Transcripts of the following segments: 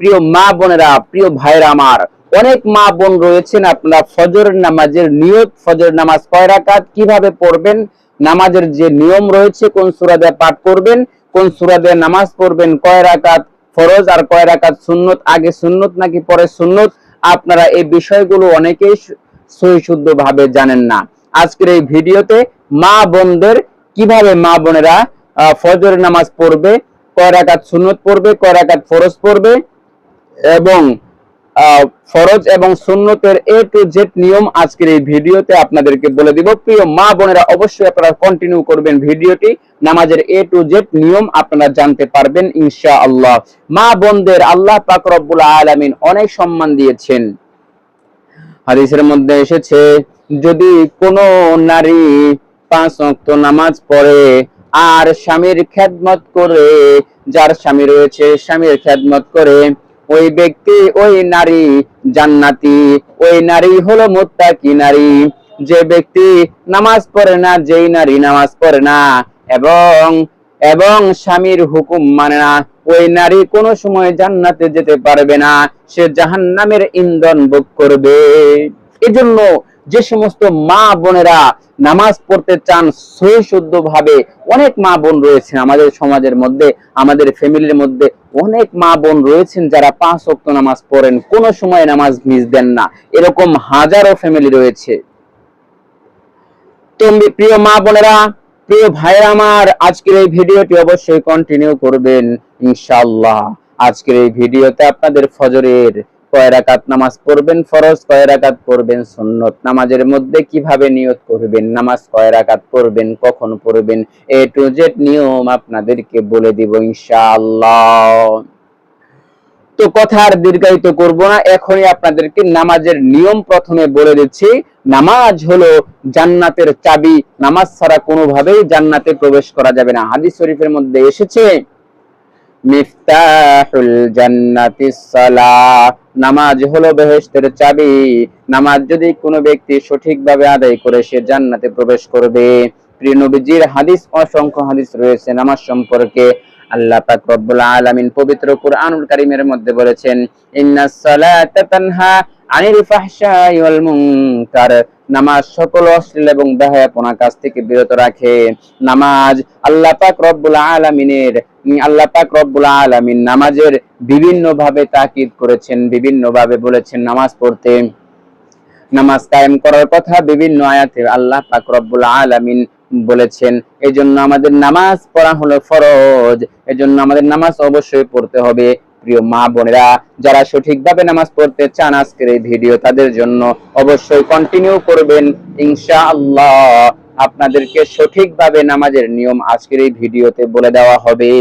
প্রিয় মা বোনেরা প্রিয় ভাইরা আমার অনেক মা বোন রয়েছেন আপনারা ফজর নামাজের নিয়ত ফজর নামাজ কয় রাকাত কীভাবে পড়বেন নামাজের যে নিয়ম রয়েছে কোন সূরা পাঠ করবেন কোন সূরা নামাজ পড়বেন কয় রাকাত ফরজ আর কয় রাকাত সুন্নত আগে সুন্নত নাকি পরে সুন্নত আপনারা এই বিষয়গুলো অনেকেই সহি শুদ্ধ ভাবে জানেন না। আজকের এই ভিডিওতে মা বোনদের কীভাবে মা বোনেরা আহ, ফজরের নামাজ পড়বে কয় রাকাত সুন্নত পড়বে কয় রাকাত ফরজ পড়বে এবং ফরজ এবং সুন্নতের এ টু জেড নিয়ম আজকের এই ভিডিওতে আপনাদেরকে বলে দিব। প্রিয় মা বোনেরা, অবশ্যই আপনারা কন্টিনিউ করবেন ভিডিওটি। নামাজের এ টু জেড নিয়ম আপনারা জানতে পারবেন, ইনশাআল্লাহ। মা বোনদের আল্লাহ পাক রব্বুল আলামিন অনেক সম্মান দিয়েছেন। হাদিসের মধ্যে এসেছে, যদি কোনো নারী পাঁচ ওয়াক্ত নামাজ পড়ে আর স্বামীর খেদমত করে, যার স্বামী রয়েছে, স্বামীর খেদমত করে ওই ব্যক্তি, ওই নারী জান্নাতি, ওই নারী হলো মুত্তাকি নারী। যে ব্যক্তি নামাজ পড়ে না, যেই নারী নামাজ পড়ে না। এবং এবং স্বামীর হুকুম মানে না, ওই নারী কোনো সময় জান্নাতে যেতে পারবে না, সে জাহান্নামের ইন্ধন ভোগ করবে। এজন্য যে সমস্ত মা বোনেরা নামাজ পড়তে চান, সহি শুদ্ধ ভাবে অনেক মা বোন রয়েছেন আমাদের সমাজের মধ্যে, আমাদের ফ্যামিলির মধ্যে অনেক মা বোন রয়েছেন যারা পাঁচ ওয়াক্ত নামাজ পড়েন, কোনো সময় নামাজ মিস দেন না। এরকম হাজারো ফ্যামিলি রয়েছে। তো প্রিয় মা বোনেরা, প্রিয় ভাইরা আমার, আজকের এই ভিডিওটি অবশ্যই কন্টিনিউ করবেন, ইনশাআল্লাহ। আজকের এই ভিডিওতে আপনাদের ফজরের কয় রাকাত নামাজ পড়বেন ফরজ, কয় রাকাত পড়বেন সুন্নত? নামাজের মধ্যে কীভাবে নিয়ত করবেন? নামাজ কয় রাকাত পড়বেন? কখন পড়বেন? এ টু জেড নিয়ম আপনাদেরকে বলে দিব ইনশাআল্লাহ। তো কথা আর দীর্ঘায়িত করব না, এখনই আপনাদেরকে নামাজের নিয়ম প্রথমে বলে দিচ্ছি। নামাজ হলো জান্নাতের চাবি। নামাজ ছাড়া কোনোভাবেই জান্নাতে প্রবেশ করা যাবে না। হাদিস শরীফের মধ্যে এসেছে মিফতাহুল জান্নাতিস সালাহ। নামাজ হলো বেহেশতের চাবি। নামাজ যদি কোনো ব্যক্তি সঠিকভাবে আদায় করে, সে জান্নাতে প্রবেশ করবে। প্রিয় নবীজির হাদিস, অসংখ্য হাদিস রয়েছে নামাজ সম্পর্কে। আল্লাহ পাক রব্বুল আলামিন পবিত্র কুরআনুল কারীমের মধ্যে বলেছেন, ইন্নাস সালাতা তানহা আনিল ফাহশাই ওয়াল মুনকার। নামাজ সকল অশ্লীল এবং বেহায়াপনা কাজ থেকে বিরত রাখে। নামাজ আল্লাহ পাক রব্বুল আলামিনের আল্লাহ পাক রব্বুল আলামিন নামাজের বিভিন্ন ভাবে তাকিদ করেছেন বিভিন্ন ভাবে বলেছেন নামাজ পড়তে। নামাজ কায়েম করার কথা বিভিন্ন আয়াতে আল্লাহ পাক রব্বুল আলামিন বলেছেন, এজন্য আমাদের নামাজ পড়া হলো ফরজ, এজন্য আমাদের নামাজ অবশ্যই পড়তে হবে। প্রিয় মা বোনেরা, যারা সঠিকভাবে নামাজ পড়তে চান আজকের এই ভিডিও তাদের জন্য অবশ্যই কন্টিনিউ করবেন। ইনশাআল্লাহ আপনাদেরকে সঠিকভাবে নামাজের নিয়ম আজকের এই ভিডিওতে বলে দেওয়া হবে।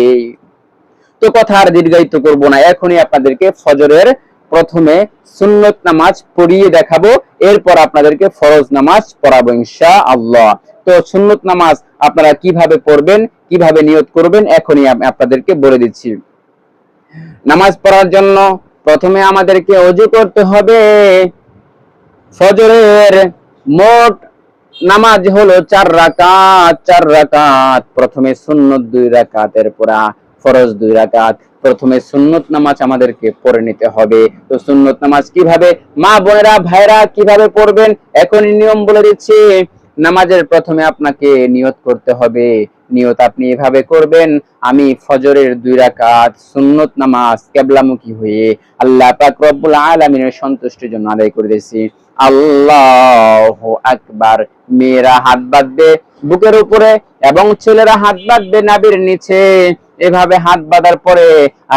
তো কথা আর দীর্ঘায়িত করব না, এখনই আপনাদেরকে ফজরের প্রথমে সুন্নত নামাজ পড়িয়ে দেখাবো, এরপর আপনাদেরকে ফরজ নামাজ পড়াবো ইনশাআল্লাহ। তো সুন্নত নামাজ আপনারা কীভাবে পড়বেন, কীভাবে নিয়ত করবেন, এখনই আপনাদেরকে বলে দিচ্ছি। নামাজ পড়ার জন্য প্রথমে আমাদেরকে অজু করতে হবে। ফজরের মোট নামাজ হলো চার রাকাত চার রাকাত। প্রথমে সুন্নত দুই রাকাত, এরপর ফরজ দুই রাকাত। প্রথমে সুন্নত নামাজ আমাদেরকে পড়ে নিতে হবে। তো সুন্নত নামাজ কীভাবে মা বোনেরা ভাইরা কীভাবে পড়বেন? এখনই নিয়ম বলে দিচ্ছি। নামাজের প্রথমে আপনাকে নিয়ত করতে হবে। নিয়ত আপনি এভাবে করবেন, আমি ফজরের দুই রাকাত সুন্নত নামাজ কেবলামুখী হয়ে আল্লাহ পাক রব্বুল আলামিনের সন্তুষ্টির জন্য আদায় করে দিয়েছি। আল্লাহ আকবার। মেয়েরা হাত বাঁধবে বুকের উপরে এবং ছেলেরা হাত বাঁধবে নাবির নিচে। এভাবে হাত বাঁধার পরে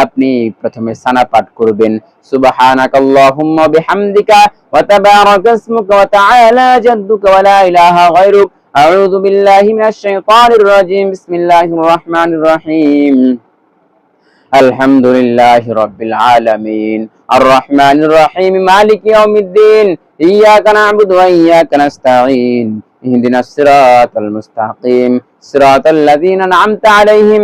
আপনি প্রথমে সানা পাঠ করবেন সুবহানাকাল্লাহুম্মা বিহামদিকা ওয়া তাবারাকা ইসমুকা ওয়া তাআলা জাদ্দুকা ওয়া লা ইলাহা গায়রুক আউযু বিল্লাহি মিনাশ শাইতানির রাজিম বিসমিল্লাহির রাহমানির রহিম الحمد لله رب العالمين الرحمن الرحيم مالك يوم الدين إياك نعبد وإياك نستعين اهدنا الصراط المستقيم صراط الذين أنعمت عليهم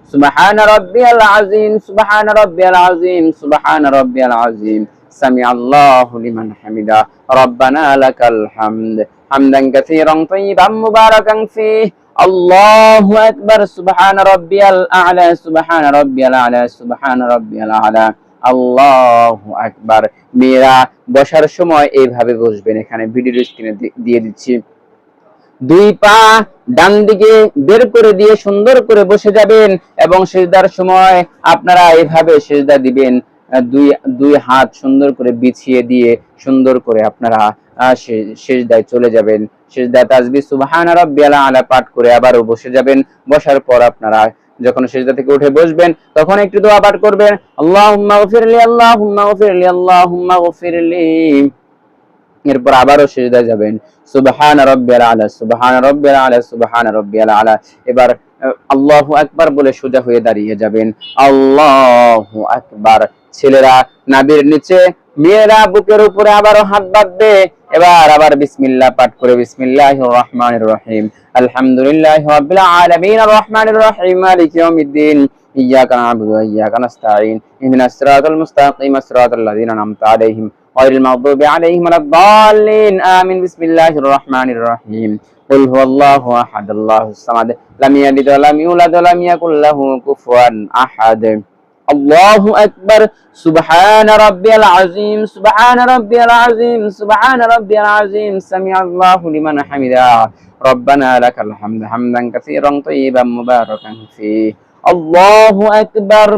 سبحان ربي العظيم سبحان ربي العظيم سبحان ربي العظيم سمع الله لمن حمده ربنا لك الحمد حمدا كثيرا طيبا مباركا فيه الله أكبر سبحان ربي الأعلى سبحان ربي الأعلى سبحان ربي الأعلى আল্লাহ আকবার মেয়েরা বসার সময় এইভাবে বসবেন এখানে ভিডিও স্ক্রিনে দিয়ে দিচ্ছি দুই পা ডান দিকে বের করে দিয়ে সুন্দর করে বসে যাবেন এবং সেজদার সময় আপনারা এইভাবে সেজদা দিবেন দুই দুই হাত সুন্দর করে বিছিয়ে দিয়ে সুন্দর করে আপনারা সেজদায় চলে যাবেন। সেজদা, তাজবি, সুবহান রাব্বিয়াল আলা পাঠ করে আবারও বসে যাবেন। বসার পর আপনারা যখন সেজদা থেকে উঠে বসবেন, তখন একটু দোয়া পাঠ করবেন। আল্লাহুম্মা গফিরলি আল্লাহুম্মা গফিরলি আল্লাহুম্মা গফিরলি। এরপর আবারও সেজদায় যাবেন। সুবহান রব্বিয়াল আলা, সুবহান রব্বিয়াল আলা, সুবহান রব্বিয়াল আলা। এবার আল্লাহু আকবার বলে সোজা হয়ে দাঁড়িয়ে যাবেন। আল্লাহু আকবার। ছেলেরা নাবির নিচে, মেয়েরা বুকের উপরে আবারও হাত বাঁধবে। এবার আবার বিসমিল্লাহ পাঠ করে বিসমিল্লাহ রহমান রহিম। আলহামদুলিল্লাহ রাব্বিল আলামিন রহমান রহিম, মালিক ইয়াউমিদ্দিন। ইয়াকা নাবুদু ওয়া ইয়াকা নাস্তাইন ইহদিনাস সিরাতাল মুস্তাকিম, সিরাতাল লাযীনা আন'আমতা আলাইহিম। غير المغضوب عليهم ولا الضالين. آمين. بسم الله الرحمن الرحيم. قل هو الله أحد الله الصمد. لم يلد ولم يولد ولم يكن له كفوا أحد. الله أكبر. سبحان ربي العظيم سبحان ربي العظيم سبحان ربي العظيم. سمع الله لمن حمده. ربنا لك الحمد حمدا كثيرا طيبا مباركا فيه. الله أكبر.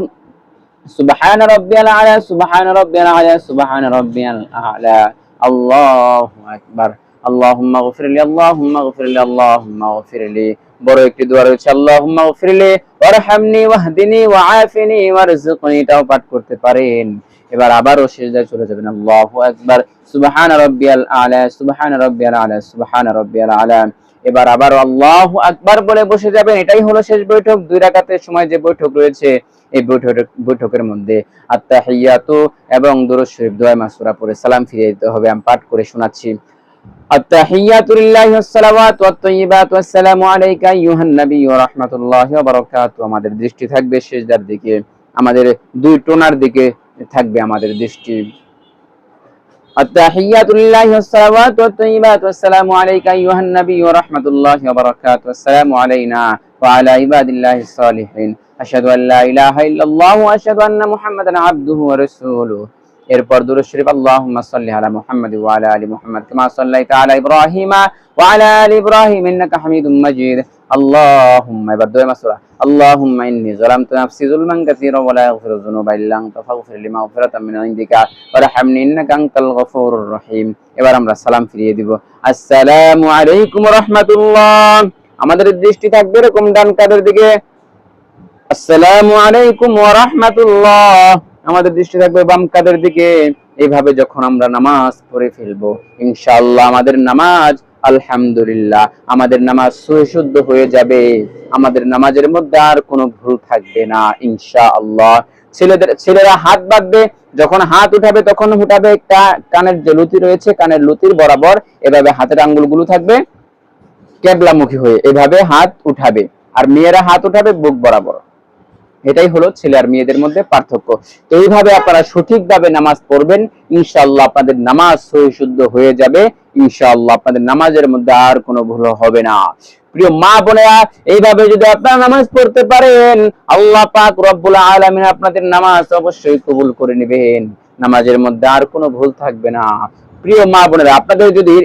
সুবহান রব্বিয়াল আলা, সুবহান রব্বিয়াল আলা, সুবহান রব্বিয়াল আলা। আল্লাহু আকবার। আল্লাহুম্মা গফির লি, আল্লাহুম্মা গফির লি, আল্লাহুম্মা গফির লি। বড় একটি দোয়া রয়েছে, আল্লাহুম্মা গফির লি, ওয়ারহামনি ওয়াহদিনি ওয়াআফিনি ওয়ারযুকনি। তাও পাঠ করতে পারেন। এবার আবারও সেজদায় চলে যাবেন। আল্লাহু আকবার। সুবহান রব্বিয়াল আলা, সুবহান রব্বিয়াল আলা, সুবহান রব্বিয়াল আলা। এবার আবার আল্লাহু আকবার বলে বসে যাবেন এটাই হলো শেষ বৈঠক দুই রাকাতের সময় যে বৈঠক রয়েছে এই বৈঠক বৈঠকের মধ্যে আত্তাহিয়াতু এবং দুরূদ শরীফ দোয়া মাসুরা পড়ে সালাম ফিরিয়ে দিতে হবে আমি পাঠ করে শোনাচ্ছি التحيات لله والصلوات والطيبات والسلام عليك أيها النبي ورحمة الله وبركاته আমাদের দৃষ্টি থাকবে শেষদার দিকে আমাদের দুই টোনার দিকে থাকবে আমাদের দৃষ্টি التحيات لله والصلوات والطيبات والسلام عليك أيها النبي ورحمة الله وبركاته والسلام علينا وعلى عباد الله الصالحين أشهد أن لا إله إلا الله وأشهد أن محمدا عبده ورسوله এরপর দুরূদ শরীফ আল্লাহুম্মা সাল্লি আলা মুহাম্মাদ ওয়া আলা আলি মুহাম্মাদ কামা সাল্লাইতা আলা ইব্রাহিমা ওয়া আলা আলি ইব্রাহিম ইন্নাকা হামিদুম মাজিদ আমাদের দৃষ্টি থাকবে এরকম ডান কাদের দিকে। আমাদের দৃষ্টি থাকবে বাম কাদের দিকে। এইভাবে যখন আমরা নামাজ পড়ে ফেলব, ইনশাআল্লাহ আমাদের নামাজ আলহামদুলিল্লাহ, আমাদের নামাজ সুশুদ্ধ হয়ে যাবে। আমাদের নামাজের মধ্যে আর কোনো ভুল থাকবে না, ইনশাআল্লাহ। ছেলেদের ছেলেরা হাত বাঁধবে, যখন হাত উঠাবে তখন উঠাবে কা- কানের যে লুতি রয়েছে, কানের লুতির বরাবর এভাবে হাতের আঙ্গুলগুলো থাকবে, কেবলামুখী হয়ে এভাবে হাত উঠাবে। আর মেয়েরা হাত উঠাবে বুক বরাবর। এটাই হলো ছেলে আর মেয়েদের মধ্যে পার্থক্য। তো এইভাবে আপনারা সঠিকভাবে নামাজ পড়বেন, ইনশাআল্লাহ আপনাদের নামাজ সহিশুদ্ধ হয়ে যাবে। ইনশাআল্লাহ আপনাদের নামাজের মধ্যে আর কোনো ভুল হবে না। প্রিয় মা বোনেরা, এইভাবে যদি আপনারা নামাজ পড়তে পারেন, আল্লাহ পাক রব্বুল আলামিন আপনাদের নামাজ অবশ্যই কবুল করে নেবেন। নামাজের মধ্যে আর কোনো ভুল থাকবে না। প্রিয় মা বোনেরা, আপনাদের যদি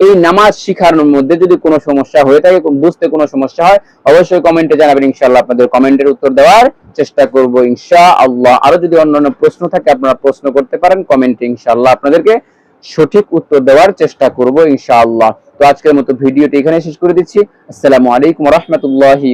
এই নামাজ শিখানোর মধ্যে যদি কোনো সমস্যা হয়ে থাকে বুঝতে কোনো সমস্যা হয়, অবশ্যই কমেন্টে জানাবেন। ইনশাআল্লাহ আপনাদের কমেন্টের উত্তর দেওয়ার চেষ্টা করব ইনশাআল্লাহ। আরও যদি অন্য অন্যান্য প্রশ্ন থাকে, আপনারা প্রশ্ন করতে পারেন, কমেন্টে ইনশাআল্লাহ আপনাদেরকে সঠিক উত্তর দেওয়ার চেষ্টা করব, ইনশাআল্লাহ। তো আজকের মতো ভিডিওটি এখানে শেষ করে দিচ্ছি। আসসালামু আলাইকুম রহমতুল্লাহি